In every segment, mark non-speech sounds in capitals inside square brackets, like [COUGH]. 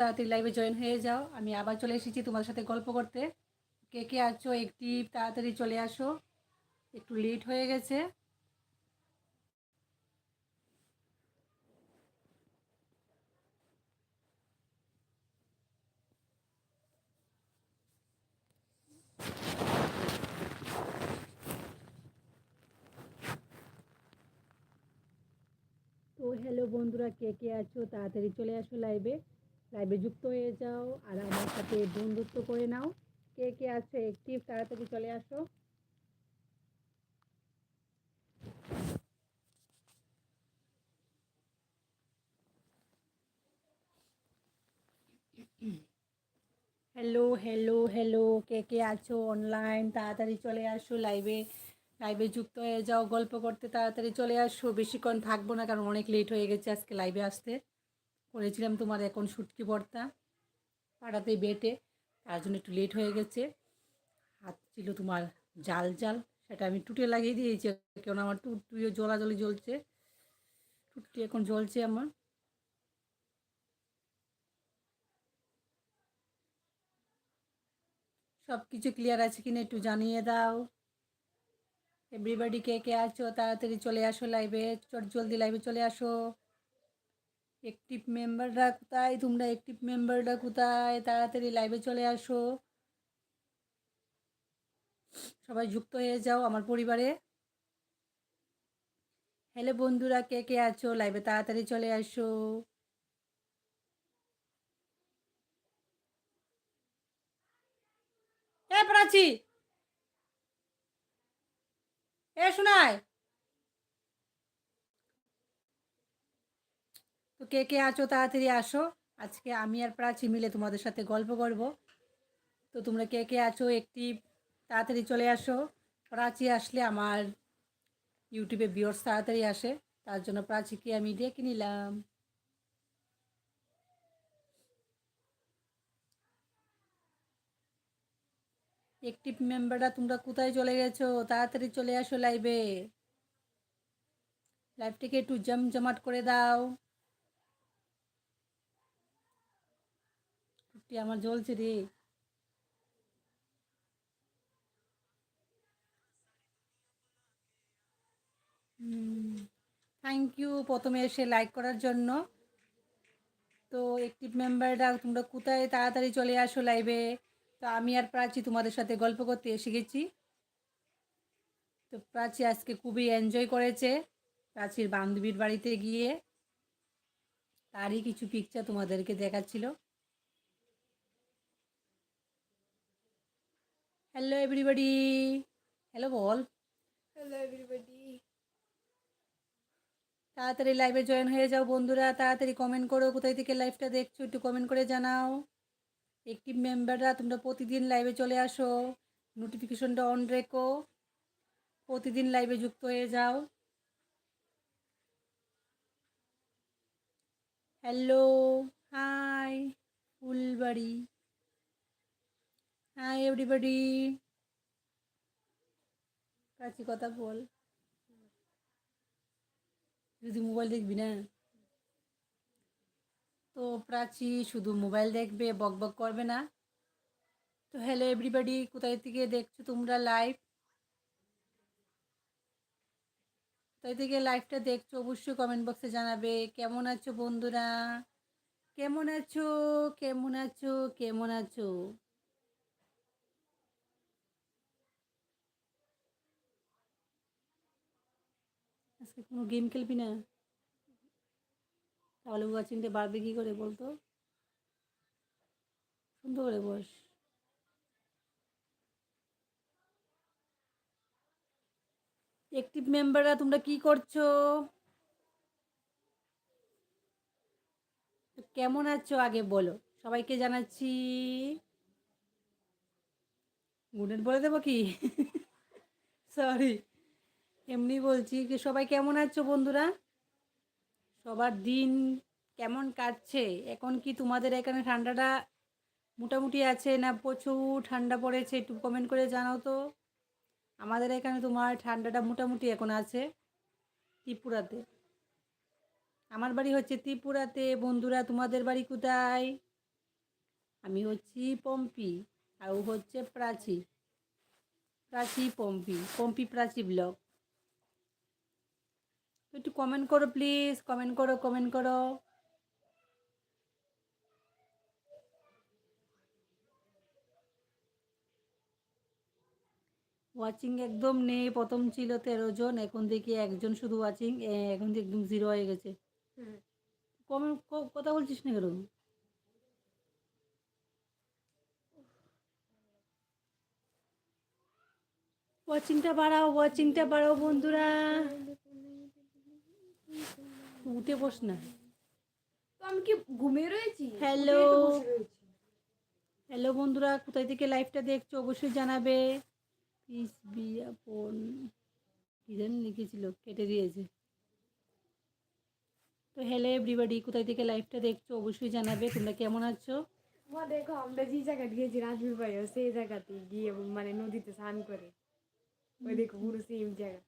তাড়াতাড়ি লাইভে জয়েন হয়ে যাও। আমি আবার চলে এসেছি তোমার সাথে গল্প করতে। কে কে আছো? একটি তাড়াতাড়ি চলে আসো। একটু লেট হয়ে গেছে। তো হ্যালো বন্ধুরা, কে কে আছো? তাড়াতাড়ি চলে আসো লাইভে লাইভে যুক্ত হয়ে যাও আর আমার সাথে বন্ধুত্ব করে নাও। কে কে আছে একটিভ তাড়াতাড়ি চলে আসো। হ্যালো হ্যালো হ্যালো কে কে আছো অনলাইন তাড়াতাড়ি চলে আসো লাইভে লাইভে যুক্ত হয়ে যাও, গল্প করতে তাড়াতাড়ি চলে আসো। বেশিক্ষণ থাকব না কারণ অনেক লেট হয়ে গেছে আজকে লাইভে আসতে। করেছিলাম তোমার এখন শুটকি ভর্তা পাড়াতে বেটে, তার জন্য একটু লেট হয়ে গেছে। হাত ছিল তোমার জাল জাল, সেটা আমি টুটে লাগিয়ে দিয়েছি কেন আমার টুট টুইও জলাজলি জ্বলছে টুটটি এখন জ্বলছে আমার। সব কিছু ক্লিয়ার আছে কিনা একটু জানিয়ে দাও। এভরিবাডি কে কে আছো, তাড়াতাড়ি চলে আসো লাইভে চট জলদি লাইভে চলে আসো। অ্যাক্টিভ মেম্বাররা কোথায়? তোমরা অ্যাক্টিভ মেম্বাররা কোথায়? তাড়াতাড়ি লাইভে চলে আসো। সবাই যুক্ত হয়ে যাও আমার পরিবারে। হ্যালো বন্ধুরা, কে কে আছো? লাইভে তাড়াতাড়ি চলে আসো। এ প্রাচী! এ শোনায় কে কে আছো তাড়াতাড়ি আসো। আজকে আমি আর প্রাচী মিলে তোমাদের সাথে গল্প করব। তো তোমরা কে কে আছো একটি তাড়াতাড়ি চলে আসো। প্রাচী আসলে আমার ইউটিউবে ভিউয়ার্স তাড়াতাড়ি আসে, তার জন্য প্রাচীকে আমি ডেকে নিলাম। একটিভ মেম্বাররা তোমরা কোথায় চলে গেছো? তাড়াতাড়ি চলে আসো লাইভে। লাইভটিকে একটু জমজমাট করে দাও। টুটি আমার জ্বলছে রে? থ্যাংক ইউ প্রথমে এসে লাইক করার জন্য। তো একটিভ মেম্বাররা তোমরা কোথায়? তাড়াতাড়ি চলে আসো লাইভে তো আমি আর প্রাচী তোমাদের সাথে গল্প করতে এসে গেছি। তো প্রাচী আজকে খুবই এনজয় করেছে। প্রাচীর বান্ধবীর বাড়িতে গিয়ে তারই কিছু পিকচার তোমাদেরকে দেখাচ্ছিল। হ্যালো এভরিবডি হ্যালো বল হ্যালো এভরিবডি তাড়াতাড়ি লাইভে জয়েন হয়ে যাও বন্ধুরা। তাড়াতাড়ি কমেন্ট করো কোথায় থেকে লাইভটা দেখছ একটু কমেন্ট করে জানাও। একটি মেম্বাররা তোমরা প্রতিদিন লাইভে চলে আসো। নোটিফিকেশনটা অন রেখো। প্রতিদিন লাইভে যুক্ত হয়ে যাও। Hello hi Phulbari. Hi everybody কাছে কথা বল। যদি মোবাইল দেখবি না? তো প্রাচী শুধু মোবাইল দেখবে, বক বক করবে না। তো হ্যালো এভরিবাডি কোথায় থেকে দেখছ তোমরা লাইভ কোথায় থেকে লাইভটা দেখছ অবশ্যই কমেন্ট বক্সে জানাবে। কেমন আছো বন্ধুরা? কেমন আছো? কেমন আছো? কেমন আছো? আজকে কোনো গেম খেলবি না? তাহলে ওয়াচিংটা বাড়বে কী করে বলতো? সুন্দর করে বস। অ্যাক্টিভ মেম্বাররা তোমরা কি করছ? কেমন আছো আগে বলো? সবাইকে জানাচ্ছি। গুডেন বলে দেবো কি? [LAUGHS] সরি এমনি বলছি কি, সবাই কেমন আছো বন্ধুরা? সবার দিন কেমন কাটছে? এখন কি তোমাদের এখানে ঠান্ডাটা মোটামুটি আছে না প্রচুর ঠান্ডা পড়েছে? একটু কমেন্ট করে জানাও তো। আমাদের এখানে তোমার ঠান্ডাটা মোটামুটি এখন আছে ত্রিপুরাতে। আমার বাড়ি হচ্ছে ত্রিপুরাতে। বন্ধুরা, তোমাদের বাড়ি কোথায়? আমি হচ্ছি পম্পি আর ও হচ্ছে প্রাচী। প্রাচী পম্পি পম্পি প্রাচী একটু কমেন্ট করো প্লিজ কমেন্ট করো কমেন্ট করো. ওয়াচিং একদম নেই। প্রথম ছিল তেরো জন এখন দেখি একজন শুধু ওয়াচিং এখন তো একদম জিরো হয়ে গেছে। কমেন্ট কথা বলছিস না কেন? ওয়াচিংটা বাড়াও ওয়াচিংটা বাড়াও বন্ধুরা। উঠে বস না। তো আমি কি ঘুমিয়ে রয়েছি? রয়েছি। হ্যালো বন্ধুরা কোথায় থেকে লাইভটা দেখছ অবশ্যই জানাবে। প্লিজ বি আপন কি জানি লিখেছিল কেটে দিয়েছে। তো হ্যালো এভরিবাডি কোথায় থেকে লাইভটা দেখছ অবশ্যই জানাবে তোমরা কেমন আছো? মা দেখো আমরা যে জায়গা গিয়েছি রাজবীর বাড়িও সেই জায়গাতে গিয়ে মানে নদীতে স্নান করে। ওই দেখো পুরো সেম জায়গা।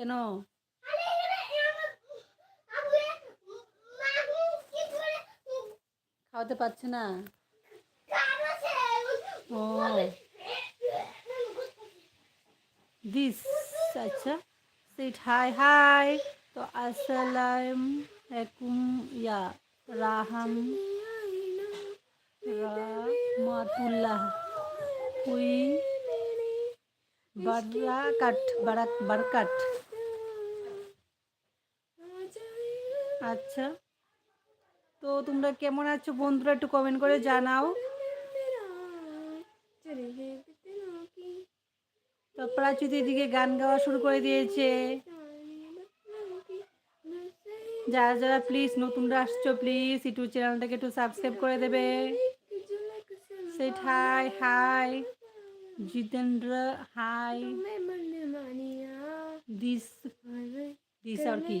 কেন? খাওয়াতে পারছে না। ও। দিস আচ্ছা। সিট হাই হাই তো আসসালাম আলাইকুম ইয়া রাহাম রাহমাতুল্লাহ। হুই বারাকাট বারাক বারকাট। আচ্ছা। তো তোমরা কেমন আছো বন্ধুরা একটু কমেন্ট করে জানাও। তো প্রাচুতি দিকে গান গাওয়া শুরু করে দিয়েছে। যারা যারা প্লিজ নতুনরা আসছো প্লিজ ইউটিউব চ্যানেলটাকে একটু সাবস্ক্রাইব করে দেবে। Set hi hi Jitendra hi this this আর কি?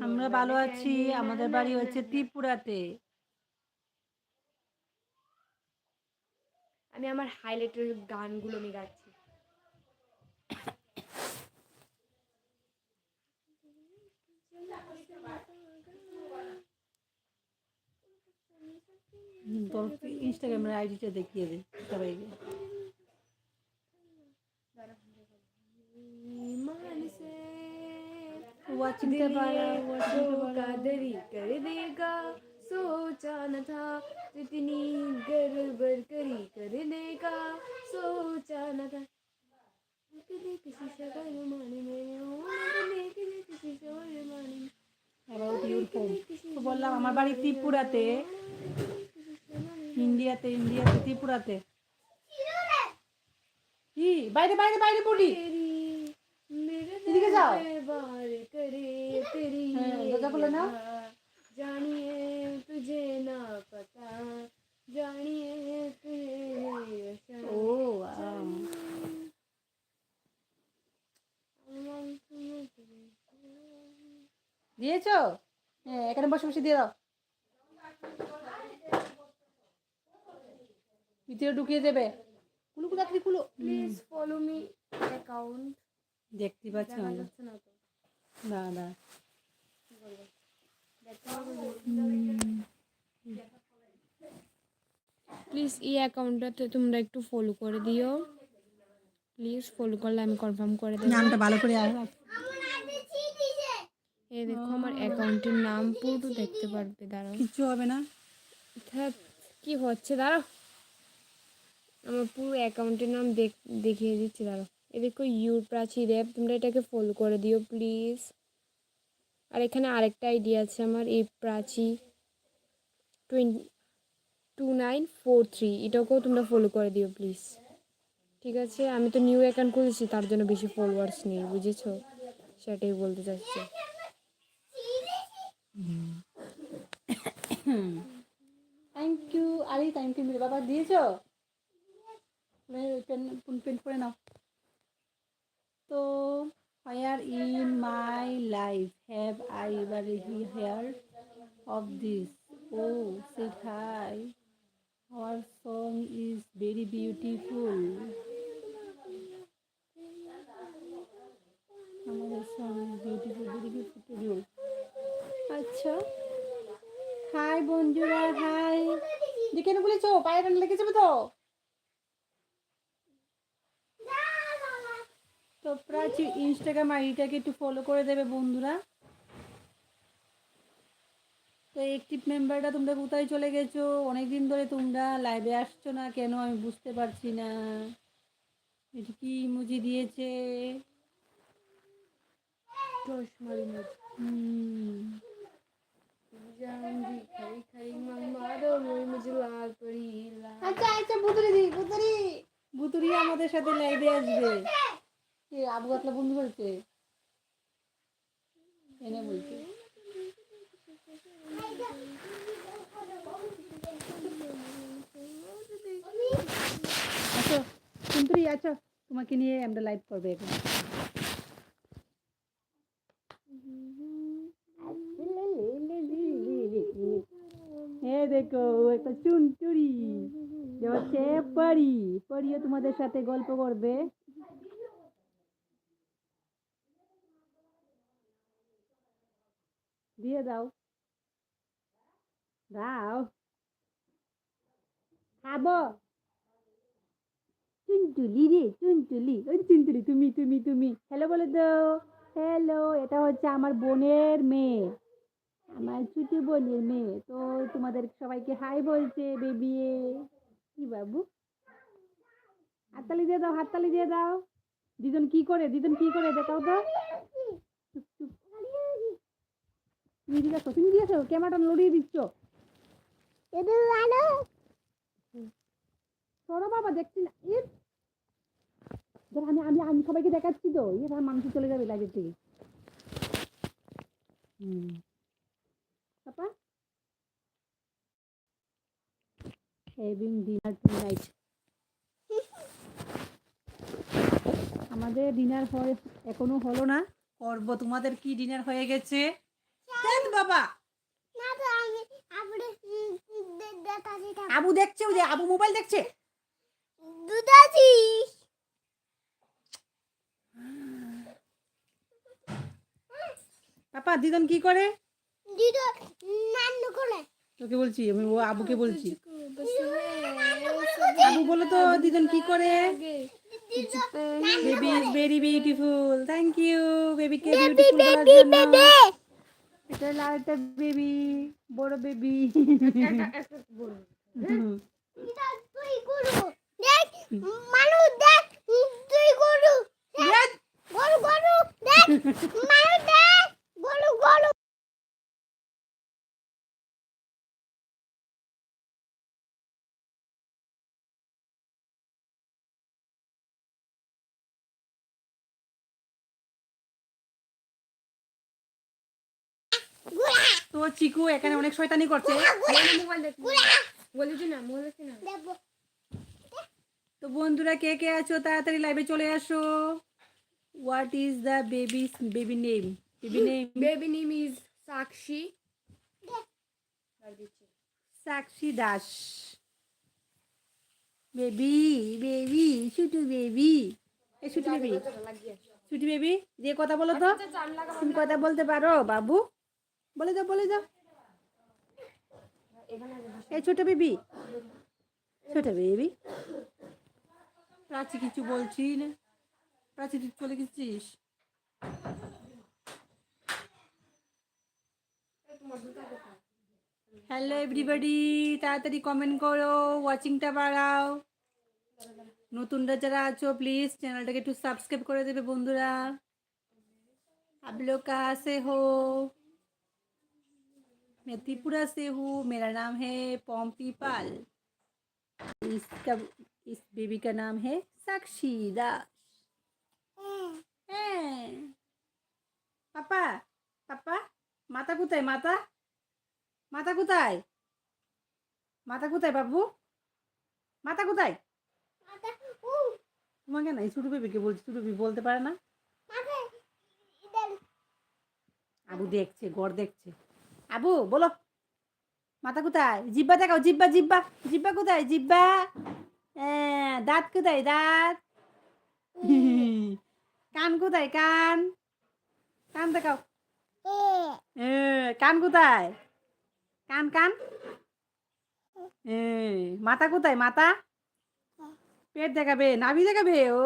আমরা ভালো আছি আমাদের বাড়ি হচ্ছে ত্রিপুরাতে। আমি আমার হাইলাইটের গানগুলো গুলো গাচ্ছি। তোর ইনস্টাগ্রামের আইডিটা দেখিয়ে দে সবাইকে मान से ওয়াচিংটা বাড়াও ওয়াচিংটা বাড়াও धोखाधड़ी कर देगा सोचा न था इतनी गड़बड़ करी कर देगा सोचा न था বললাম, আমার বাড়ি ত্রিপুরাতে। ইন্ডিয়াতে ইন্ডিয়াতে, ত্রিপুরাতে। কি? বাইরে বাইরে বাইরে বলি। জানিয়ে তুঝে না পাতা জানিয়ে তুঝে ও দিয়েছ? হ্যাঁ এখানে বসে বসে দিয়ে দাও। ভিতরে ঢুকিয়ে দেবে। কুলু কুলু তাড়াতাড়ি কুলু। প্লিজ ফলো মি অ্যাকাউন্ট দেখতে পাচ্ছ না না না। প্লিজ এই অ্যাকাউন্টটাতে তোমরা একটু ফলো করে দিও। প্লিজ ফলো করলে আমি কনফার্ম করে দেবো। নামটা ভালো করে আর এই দেখো আমার অ্যাকাউন্টের নাম পুরো দেখতে পারবে দাঁড়াও। কিচ্ছু হবে না। ধ্যাৎ, কি হচ্ছে? দাঁড়াও। আমার পুরো অ্যাকাউন্টের নাম দেখ দেখিয়ে দিচ্ছি দাঁড়াও। এ দেখো ইউর প্রাচী র্যাপ তোমরা এটাকে ফলো করে দিও প্লিজ আর এখানে আরেকটা আইডি আছে আমার এই Prachi twenty two nine four three এটাকেও তোমরা ফলো করে দিও প্লিজ ঠিক আছে? আমি তো নিউ অ্যাকাউন্ট খুলেছি তার জন্য বেশি ফলোয়ার্স নেই বুঝেছ? সেটাই বলতে চাচ্ছি। থ্যাংক ইউ আরে থ্যাংক ইউ মেরে বাবা দিয়েছ পেন পেন করে নাও তো fire in my life have I এবার হেয়ার অফ দিস ও set hi our song is very beautiful আমাদের song is beautiful very beautiful আচ্ছা হাই বন্ধুরা হাই কেন বলেছ, পায়ে টান লেগে যাবে তো তো প্রাচী ইনস্টাগ্রাম আইডিটাকে একটু ফলো করে দেবে বন্ধুরা। তো অ্যাক্টিভ মেম্বারটা তোমরা কোথায় চলে গেছো? অনেক দিন ধরে তোমরা লাইভে আসছো না কেন? আমি বুঝতে পারছি না। এটা কি ইমোজি দিয়েছে? চশমারি মধ্যে হুম। আচ্ছা আচ্ছা বুতুরি দি বুতুরি বুতুরি আমাদের সাথে লাইভে আসবে। কে বন্ধু বলছে। এনে বলছে। আচ্ছা সুন্দরী আচ্ছা তোমাকে নিয়ে আমরা লাইভ করবে এখন এ দেখো, একটা চুনচুরি হচ্ছে তোমাদের সাথে গল্প করবে। দিয়ে দাও। দাও। খাব। চুনচুলি রে, চুনচুলি। ওই চুনচুলি, তুমি তুমি তুমি। হ্যালো বলে দাও। হ্যালো এটা হচ্ছে আমার বোনের মেয়ে। আমার ছুটি বোনের মেয়ে। তো তোমাদের সবাইকে হাই বলছে বেবি কি বাবু? হাততালি দিয়ে দাও হাততালি দিয়ে দাও। দিদন কি করে দিদন কি করে দেখাও তো। তুমি দিয়েছ তুমি দিয়েছ ক্যামেরাটা লড়িয়ে দিচ্ছ। সরো বাবা দেখছি না। আমি আমি আমি সবাইকে দেখাচ্ছি তো। এবার মানুষ চলে যাবে লাইভের থেকে। Hmm. Papa having dinner tonight আমাদের ডিনার হয় এখনও হলো না। করব তোমাদের কি ডিনার হয়ে গেছে? বাবা। আবু দেখছে ওই যে আবু মোবাইল দেখছে। পাপা দিদন কি করে? তোকে বলছি আমি ও আবুকে বলছি। আবু বলো তো দিদন কি করে? Baby is very beautiful thank you বেবিকে বিউটিফুল বলার জন্য এটা বেবি বড় বেবি [LAUGHS] মানুষ দেখ গরু গরু গরু দেখ মানুষ দেখ গরু গরু তো চিকু এখানে অনেক শয়তানি করছে। মোবাইল বলেছি না বলেছি না। তো বন্ধুরা কে কে আছো? তাড়াতাড়ি লাইভে চলে আসো। What is the baby baby name baby name baby name is Sakshi Sakshi Das baby baby ছুটু baby এই ছুটু বেবি ছুটু বেবি যে কথা বলো তো তুমি কথা বলতে পারো বাবু। বলে যাও বলে যাও এই ছোট বেবি ছোট বেবি প্রাচী কিছু বলছি না প্রাচী তুই চলে গেছিস হ্যালো এভরিবডি তাড়াতাড়ি কমেন্ট করো ওয়াচিংটা বাড়াও নতুনরা যারা আছো প্লিজ চ্যানেলটাকে একটু সাবস্ক্রাইব করে দেবে বন্ধুরা आप लोग कहाँ से हो मैं त्रिपुरा से हूँ मेरा नाम है पॉम्पी पाल इसका इस बेबी का नाम है साक्षी दास হ্যাঁ পাপা পাপা মাথা কোথায় মাথা মাথা কোথায় মাথা কোথায় বাবু মাথা কোথায় মাথা উ তোমাকে না এই ছোটো বেবিকে বলছি ছোটো বেবি বলতে পারে না মাথা ইদাল আবু দেখছে গড় দেখছে আবু বলো। মাথা কোথায়? জিব্বা দেখাও জিব্বা জিব্বা। জিব্বা কোথায়? জিব্বা। হ্যাঁ, দাঁত কোথায়? দাঁত। কান কোথায়? কান। কান দেখাও। কান কোথায়? কান কান। মাথা কোথায়? মাথা। পেট দেখাবে নাভি দেখাবে? ও।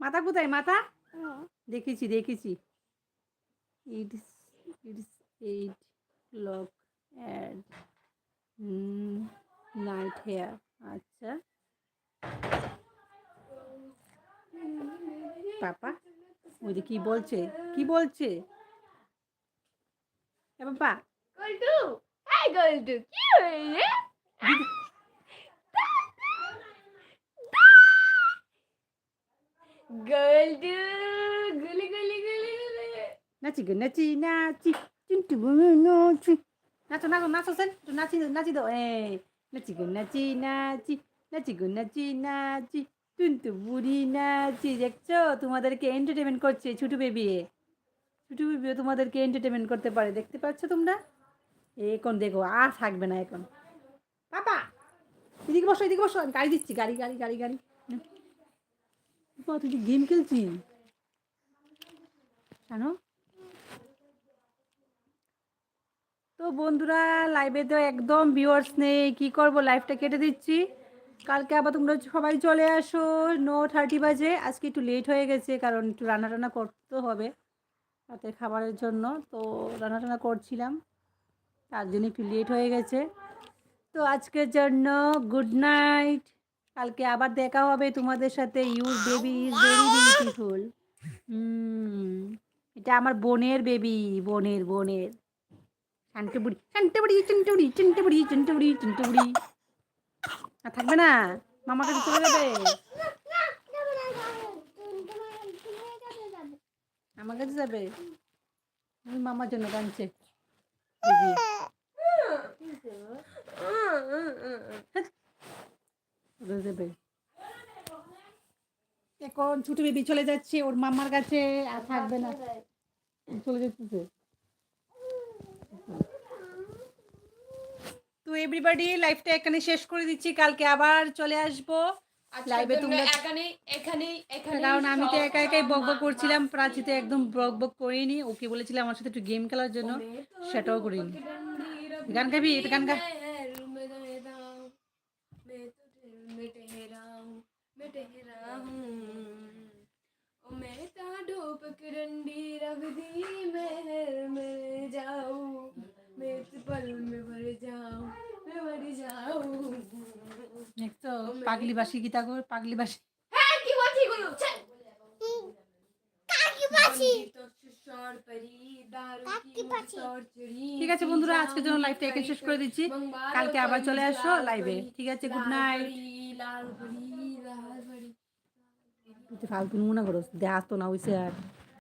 মাথা কোথায়? মাথা? দেখেছি দেখেছি। It's it's eight lock add night hair আচ্ছা। পাপা ওই যে কি বলছে? কি বলছে? এ বাবা। গোল্টু এই গোল্টু কি হয়েছে? গোল্টু গুলি গুলি গুলি গুলি। নাচি গো নাচি নাচি চিন্টু নাচি নাচো নাচো নাচো সেন একটু নাচি নাচি দাও এই নাচি গো নাচি নাচি নাচি গো নাচি নাচি টুনটু বুড়ি নাচি দেখছ তোমাদেরকে এন্টারটেনমেন্ট করছে ছোটু বেবি ছোটু বেবিও তোমাদেরকে এন্টারটেনমেন্ট করতে পারে দেখতে পাচ্ছ তোমরা এখন দেখো আর থাকবে না এখন পাপা এদিকে বসো এদিকে বসো গাড়ি দিচ্ছি গাড়ি গাড়ি গাড়ি গাড়ি। তুই গেম খেলছিস জানো তো বন্ধুরা লাইভে তো একদম ভিউয়ার্স নেই। কী করব? লাইভটা কেটে দিচ্ছি। কালকে আবার তোমরা সবাই চলে আসো। নো থার্টি বাজে। আজকে একটু লেট হয়ে গেছে, কারণ একটু রান্না টান্না করতে হবে রাতের খাবারের জন্য। তো রান্না টান্না করছিলাম, তার জন্য একটু লেট হয়ে গেছে। তো আজকের জন্য গুড নাইট কালকে আবার দেখা হবে তোমাদের সাথে। Your baby is very beautiful এটা আমার বোনের বেবি বোনের বোনের। শান্তি বুড়ি শান্তি বুড়ি চিন্টু বুড়ি চিন্টু বুড়ি চিন্টু বুড়ি চিন্টু বুড়ি আর থাকবে না মামার কাছে চলে যাবে আমার কাছে যাবে মামার জন্য কাঁদছে এখন ছোট বেবি চলে যাচ্ছে ওর মামার কাছে আর থাকবে না চলে যাচ্ছে তো এভরিবাডি লাইফটা এখানে শেষ করে দিচ্ছি কালকে আবার চলে আসবো লাইভে তোমরা এখানে এখানে এখানে কারণ আমি তো একা একাই বক বক করছিলাম প্রাচী তো একদম বক বক করিনি ওকে বলেছিলাম আমার সাথে একটু গেম খেলার জন্য সেটাও করিনি গান গাবি এটা গান গা मैं ठहरा हूँ मैं ठहरा हूँ ओ मैं ताडो पकड़ंडी रख दी महर में जाऊँ ঠিক আছে বন্ধুরা আজকে যখন লাইভটা এখানে শেষ করে দিচ্ছি। কালকে আবার চলে আসো লাইভে ঠিক আছে গুড নাইট ফালতু মনে করো দেখাস না ওই